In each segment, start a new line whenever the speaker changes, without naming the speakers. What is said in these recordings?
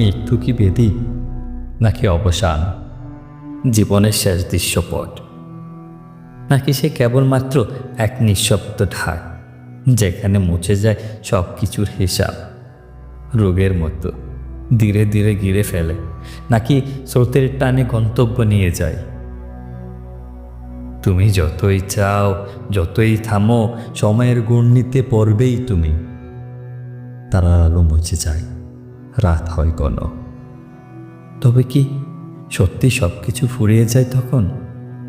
মৃত্যু কি বেদি, নাকি অবসান, জীবনের শেষ দৃশ্যপট। নাকি সে কেবলমাত্র এক নিঃশব্দ ঢাক, যেখানে মুছে যায় সব কিছুর হিসাব। রোগের মতো ধীরে ধীরে গিরে ফেলে, নাকি স্রোতের টানে গন্তব্য নিয়ে যায়। তুমি যতই চাও, যতই থামো, সময়ের গুণ নিতে পড়বেই তুমি। তারা আলো মুছে যায়। রাত হয় কোন। তবে কি সত্যি সব কিছু ফুরিয়ে যায় তখন?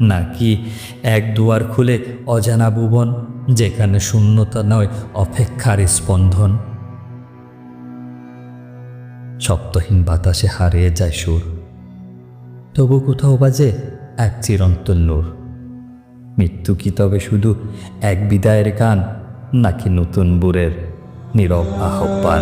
নাকি এক দুয়ার খুলে অজানা ভুবন, যেখানে শূন্যতা নয় অপেক্ষার স্পন্দন? সপ্তহীন বাতাসে হারিয়ে যায় সুর। তবু কোথাও বাজে এক চিরন্তন নূর। মৃত্যু কি তবে শুধু এক বিদায়ের গান, নাকি নতুন বুড়ের নীরব আহ্বান?